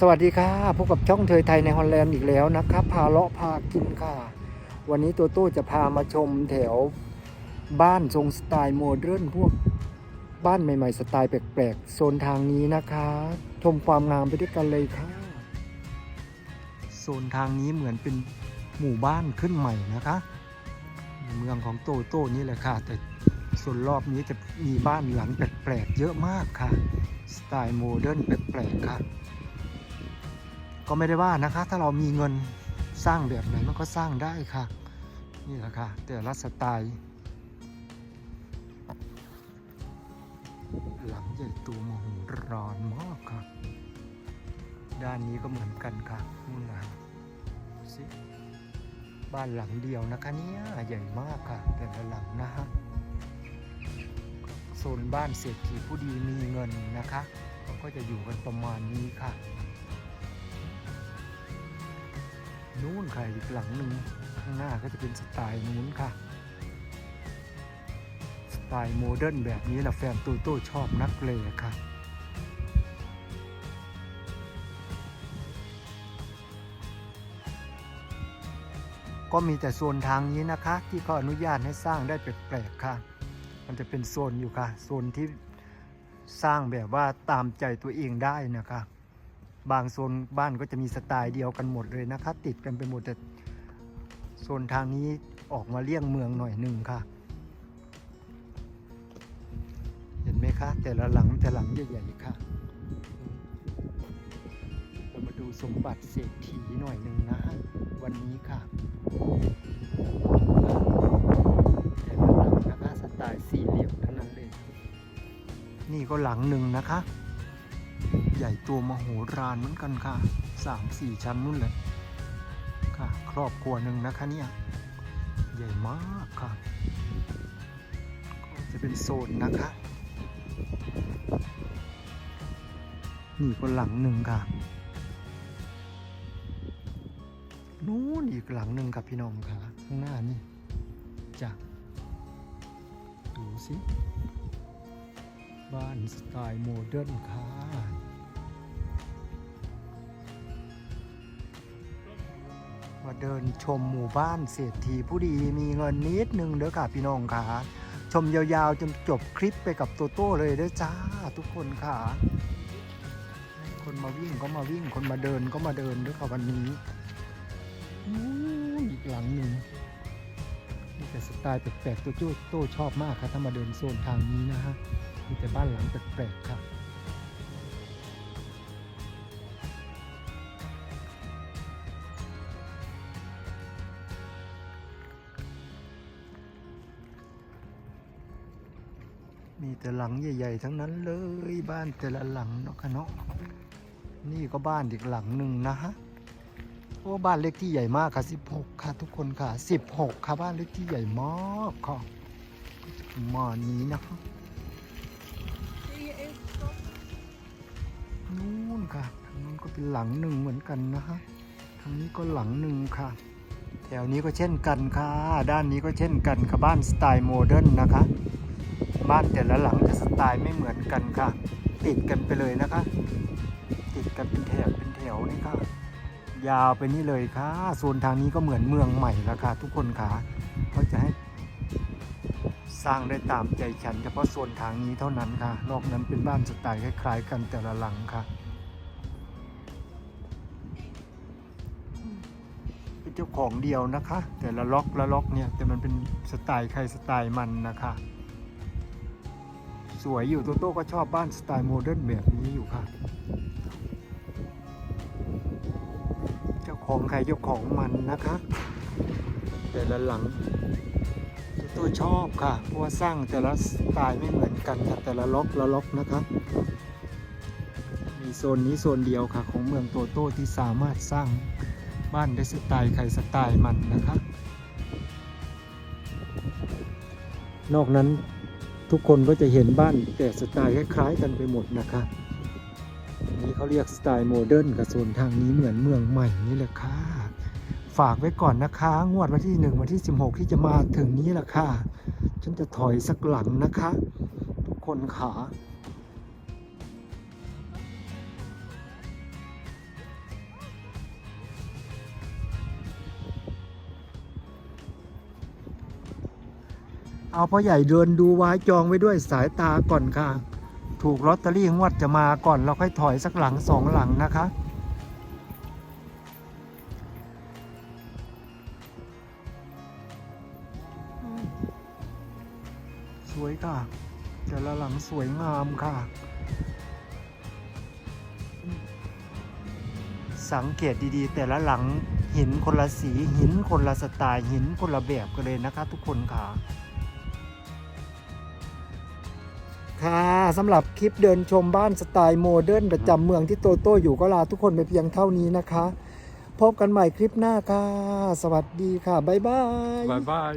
สวัสดีค่ะพบกับช่องเทยไทยในฮอลแลนด์อีกแล้วนะครับ พาเลาะพากินค่ะ วันนี้ตัวโต้จะพามาชมแถวบ้านทรงสไตล์โมเดิร์นพวกบ้านใหม่ๆ สไตล์แปลกๆ โซนทางนี้นะคะ ชมความงามไปด้วยกันเลยค่ะ โซนทางนี้เหมือนเป็นหมู่บ้านขึ้นใหม่นะคะ เมืองของโตโต้นี่แหละค่ะ แต่ส่วนรอบนี้จะมีบ้านหลังแปลกๆ เยอะมากค่ะ สไตล์โมเดิร์นแปลกๆ ค่ะ ก็ไม่ได้ว่านะคะ ถ้าเรามีเงินสร้างแบบไหนมันก็สร้างได้ค่ะ นี่แหละค่ะแต่ละสไตล์หลังใหญ่โตูมโหฬารมากค่ะ ด้านนี้ก็เหมือนกันค่ะนู่นนะสิบ้านหลังเดียวนะคะเนี่ยใหญ่มากค่ะ แต่ละหลังนะฮะโซนบ้านเศรษฐีผู้ดีมีเงินนะคะ ก็จะอยู่กันประมาณนี้ค่ะ นู้นค่ะอีกหลังหนึ่งข้างหน้าก็จะเป็นสไตล์นู้นค่ะ สไตล์โมเดิร์นแบบนี้แหละแฟนตูโต้ชอบนักเลยค่ะก็มีแต่โซนทางนี้นะคะ ที่เขาอนุญาตให้สร้างได้แปลกๆค่ะ มันจะเป็นโซนอยู่ค่ะ โซนที่สร้างแบบว่าตามใจตัวเองได้นะคะ บางโซนบ้านก็จะมีสไตล์เดียวกันหมดเลยนะคะ ติดกันไปหมดแต่โซนทางนี้ออกมาเลี่ยงเมืองหน่อยหนึ่งค่ะ เห็นไหมคะ แต่ละหลังแต่หลังใหญ่ๆค่ะเรามาดูสมบัติเศรษฐีหน่อยหนึ่งนะฮะวันนี้ค่ะแต่ละหลังนะคะสไตล์สี่เหลี่ยมทั้งนั้นเลย นี่ก็หลังหนึ่งนะคะ ใหญ่ตัวมโหฬารเหมือนกันค่ะสามสี่ชั้นนู่นเลยค่ะ ครอบครัวหนึ่งนะคะเนี่ย ใหญ่มากค่ะ ก็จะเป็นโซนนะคะ นี่ก็หลังหนึ่งค่ะ นู้นอีกหลังหนึ่งครับพี่น้องค่ะ ข้างหน้านี่จ้ะดูสิ บ้านสไตล์โมเดิร์นค่ะ มาเดินชมหมู่บ้านเศรษฐีผู้ดีมีเงินนิดนึงเด้อค่ะพี่น้องค่ะ ชมยาวๆจนจบคลิปไปกับโตโต้เลยเด้อจ้าทุกคนค่ะ คนมาวิ่งก็มาวิ่งคนมาเดินก็มาเดินเด้อค่ะวันนี้อีกหลังหนึ่งนี่แต่สไตล์แปลกๆตัวโจ้โต้ชอบมากค่ะถ้ามาเดินโซนทางนี้นะฮะมีแต่บ้านหลังแปลกๆครั มีแต่หลังใหญ่ ๆ ทั้งนั้นเลยบ้านแต่ละหลังเนาะคะเนาะนี่ก็บ้านอีกหลังหนึ่งนะฮะโอ้บ้านเล็กที่ใหญ่มากค่ะ 16 ค่ะ ทุกคนค่ะ 16 ค่ะบ้านเล็กที่ใหญ่มากค่ะประมาณนี้นะคะนู่นค่ะทางนู้นก็เป็นหลังหนึ่งเหมือนกันนะฮะทางนี้ก็หลังหนึ่งค่ะ แถวนี้ก็เช่นกันค่ะ ด้านนี้ก็เช่นกันค่ะบ้านสไตล์โมเดิร์นนะคะ บ้านแต่ละหลังจะสไตล์ไม่เหมือนกันค่ะ ติดกันไปเลยนะคะ ติดกันเป็นแถวเป็นแถวนี่ค่ะ ยาวไปนี่เลยค่ะโซนทางนี้ก็เหมือนเมืองใหม่ล้วค่ะทุกคนค่ะเขาจะให้สร้างได้ตามใจฉันเฉพาะโซนทางนี้เท่านั้นค่ะ นอกนั้นเป็นบ้านสไตล์คล้ายๆ กันแต่ละหลังค่ะเป็นเจ้าของเดียวนะคะ แต่ละล็อกละล็อกเนี่ยแต่มันเป็นสไตล์ใครสไตล์มันนะคะ สวยอยู่โตโต้ก็ชอบบ้านสไตล์โมเดิร์นแบบนี้อยู่ค่ะ เจ้าของใครเจ้าของมันนะคะ แต่ละหลังโตัวชอบค่ะ เพราะว่าสร้างแต่ละสไตล์ไม่เหมือนกันค่ะแต่ละล็อกละล็อกนะคะ มีโซนนี้โซนเดียวค่ะ ของเมืองโตโต้ที่สามารถสร้างบ้านได้สไตล์ใครสไตล์มันนะคะ นอกนั้น ทุกคนก็จะเห็นบ้านแต่สไตล์คล้ายๆกันไปหมดนะคะอันนี้เขาเรียกสไตล์โมเดิร์นกับโซนทางนี้เหมือนเมืองใหม่นี่แหละค่ะ ฝากไว้ก่อนนะคะ งวดวันที่ 1 วันที่ 16 ที่จะมาถึงนี้แหละค่ะ ฉันจะถอยสักหลังนะคะ ทุกคนขา เอาพ่อใหญ่เดินดูไว้จองไว้ด้วยสายตาก่อนค่ะ ถูกลอตเตอรี่งวดจะมาก่อนเราค่อยถอยสักหลังสองหลังนะคะ สวยค่ะแต่ละหลังสวยงามค่ะ สังเกตดีๆ แต่ละหลังหินคนละสีหินคนละสไตล์หินคนละแบบกันเลยนะคะทุกคนค่ะ ค่ะสำหรับคลิปเดินชมบ้านสไตล์โมเดิร์นประจำเมืองที่โตโต้อยู่ก็ลาทุกคนไปเพียงเท่านี้นะคะ พบกันใหม่คลิปหน้าค่ะ สวัสดีค่ะ บ๊ายบาย Bye bye.